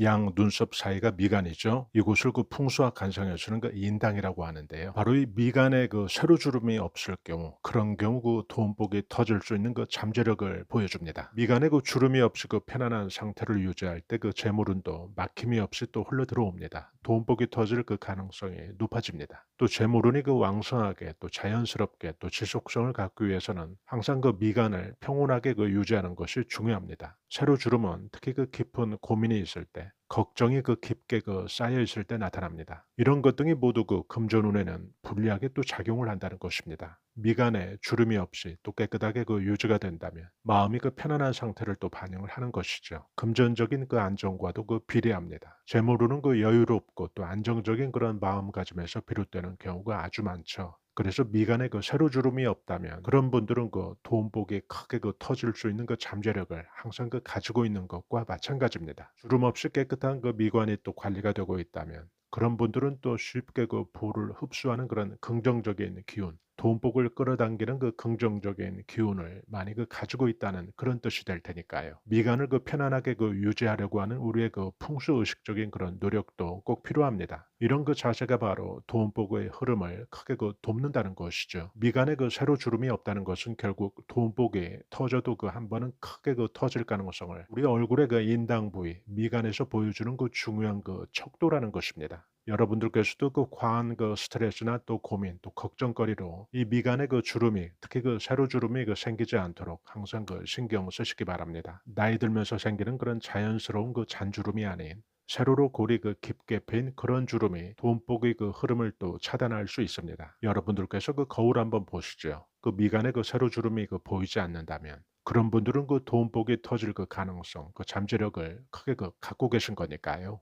양 눈썹 사이가 미간이죠. 이곳을 그 풍수와 간성해주는 그 인당이라고 하는데요. 바로 이 미간에 그 세로주름이 없을 경우 그런 경우 그 돈복이 터질 수 있는 그 잠재력을 보여줍니다. 미간에 그 주름이 없이 그 편안한 상태를 유지할 때 그 재물운도 막힘이 없이 또 흘러 들어옵니다. 돈복이 터질 그 가능성이 높아집니다. 또 재물운이 그 왕성하게 또 자연스럽게 또 지속성을 갖기 위해서는 항상 그 미간을 평온하게 그 유지하는 것이 중요합니다. 세로주름은 특히 그 깊은 고민이 있을 때 걱정이 그 깊게 그 쌓여 있을 때 나타납니다. 이런 것 등이 모두 그 금전운에는 불리하게 또 작용을 한다는 것입니다. 미간에 주름이 없이 또 깨끗하게 그 유지가 된다면 마음이 그 편안한 상태를 또 반영을 하는 것이죠. 금전적인 그 안정과도 그 비례합니다. 재물운은 그 여유롭고 또 안정적인 그런 마음가짐에서 비롯되는 경우가 아주 많죠. 그래서 미간에 그 세로주름이 없다면 그런 분들은 그 돈복이 크게 그 터질 수 있는 그 잠재력을 항상 그 가지고 있는 것과 마찬가지입니다. 주름 없이 깨끗한 그 미관이 또 관리가 되고 있다면 그런 분들은 또 쉽게 그 볼을 흡수하는 그런 긍정적인 기운, 돈복을 끌어당기는 그 긍정적인 기운을 많이 그 가지고 있다는 그런 뜻이 될 테니까요. 미간을 그 편안하게 그 유지하려고 하는 우리의 그 풍수 의식적인 그런 노력도 꼭 필요합니다. 이런 그 자세가 바로 돈복의 흐름을 크게 그 돕는다는 것이죠. 미간에 그 세로 주름이 없다는 것은 결국 돈복이 터져도 그 한 번은 크게 그 터질 가능성을 우리 얼굴의 그 인당 부위, 미간에서 보여주는 그 중요한 그 척도라는 것입니다. 여러분들께서도 그 과한 그 스트레스나 또 고민 또 걱정거리로 이 미간의 그 주름이 특히 그 세로 주름이 그 생기지 않도록 항상 그 신경 쓰시기 바랍니다. 나이 들면서 생기는 그런 자연스러운 그 잔주름이 아닌 세로로 골이 그 깊게 패인 그런 주름이 돈복의 그 흐름을 또 차단할 수 있습니다. 여러분들께서 그 거울 한번 보시죠. 그 미간에 그 세로 주름이 그 보이지 않는다면 그런 분들은 그 돈복이 터질 그 가능성, 그 잠재력을 크게 그 갖고 계신 거니까요.